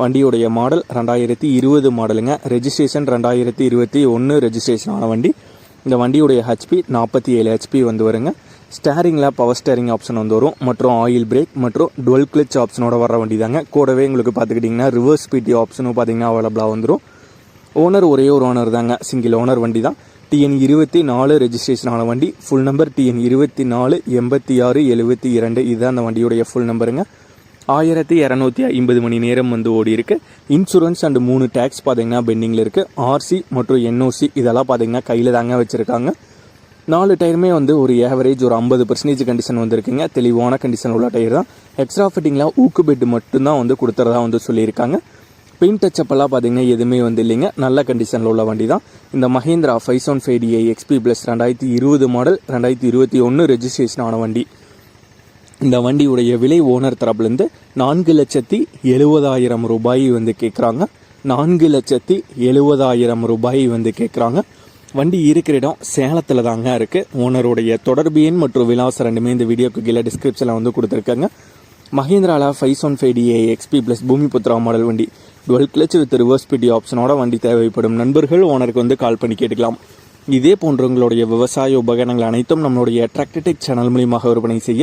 வண்டியுடைய மாடல் ரெண்டாயிரத்தி இருபது மாடலுங்க ரெஜிஸ்ட்ரேஷன் ரெண்டாயிரத்தி இருபத்தி ஒன்று ரெஜிஸ்ட்ரேஷன் ஆன வண்டி. இந்த வண்டியுடைய ஹெச்பி நாற்பத்தி ஏழு ஹெச்பி வந்து வருங்க. ஸ்டேரிங்கில் பவர் ஸ்டேரிங் ஆப்ஷன் வந்து வரும். மற்றும் ஆயில் பிரேக் மற்றும் டுவெல் கிளிச் ஆப்ஷனோட வர வண்டி தாங்க கூடவே உங்களுக்கு பார்த்துக்கிட்டிங்கன்னா ரிவர்ஸ் பிடி ஆப்ஷனும் பார்த்தீங்கன்னா அவைலபிளாக வந்துடும் ஓனர் ஒரே ஒரு ஓனர் தாங்க. சிங்கிள் ஓனர் வண்டி தான் டிஎன் இருபத்தி நாலு ரெஜிஸ்ட்ரேஷன் ஆன வண்டி ஃபுல் நம்பர் டிஎன் இருபத்தி நாலு எண்பத்தி ஆறு எழுபத்தி இரண்டு. இதுதான் அந்த வண்டியுடைய ஃபுல் நம்பருங்க ஆயிரத்தி இரநூத்தி ஐம்பது மணி நேரம் வந்து ஓடி இருக்கு இன்சூரன்ஸ் அண்ட் மூணு டேக்ஸ் பார்த்தீங்கன்னா பெண்டிங்கில் இருக்குது ஆர்சி மற்றும் என்ஓசி இதெல்லாம் பார்த்தீங்கன்னா கையில் தாங்க வச்சுருக்காங்க. நாலு டயருமே வந்து ஒரு ஏவரேஜ் ஒரு ஐம்பது பர்சன்டேஜ் கண்டிஷன் வந்துருக்குங்க. தெளிவான கண்டிஷன் உள்ள டயர் தான். எக்ஸ்ட்ரா ஃபிட்டிங்கில் ஊக்கு பெட் மட்டும்தான் வந்து கொடுத்துறதா வந்து சொல்லியிருக்காங்க. பெயிண்ட் டச்சப்பெல்லாம் பார்த்தீங்கன்னா எதுவுமே வந்து இல்லைங்க. நல்ல கண்டிஷனில் உள்ள வண்டி தான். இந்த Mahindra five seven five D I X P plus ரெண்டாயிரத்தி இருபது மாடல் ரெண்டாயிரத்தி இருபத்தி ஒன்று ரெஜிஸ்ட்ரேஷன் ஆன வண்டி. இந்த வண்டியுடைய விலை ஓனர் தரப்புலேருந்து நான்கு லட்சத்தி எழுபதாயிரம் ரூபாய் வந்து கேட்குறாங்க. நான்கு லட்சத்தி எழுபதாயிரம் ரூபாய் வந்து கேட்குறாங்க. வண்டி இருக்கிற இடம் சேலத்தில் தாங்க இருக்குது ஓனருடைய தொடர்பு எண் மற்றும் விலாசம் ரெண்டுமே இந்த வீடியோக்கு கீழே டிஸ்கிரிப்ஷனில் வந்து கொடுத்துருக்காங்க. மஹேந்திராலா five one five D A X P plus Bhoomi Putra model வண்டி dual clutch with reverse P D ஆப்ஷனோட வண்டி தேவைப்படும். நண்பர்கள் ஓனருக்கு வந்து கால் பண்ணி கேட்டுக்கலாம். இதே போன்றவங்களுடைய விவசாய உபகரணங்கள் அனைத்தும் நம்மளுடைய டிராக்டர்டெக் சேனல் மூலியமாக விற்பனை செய்ய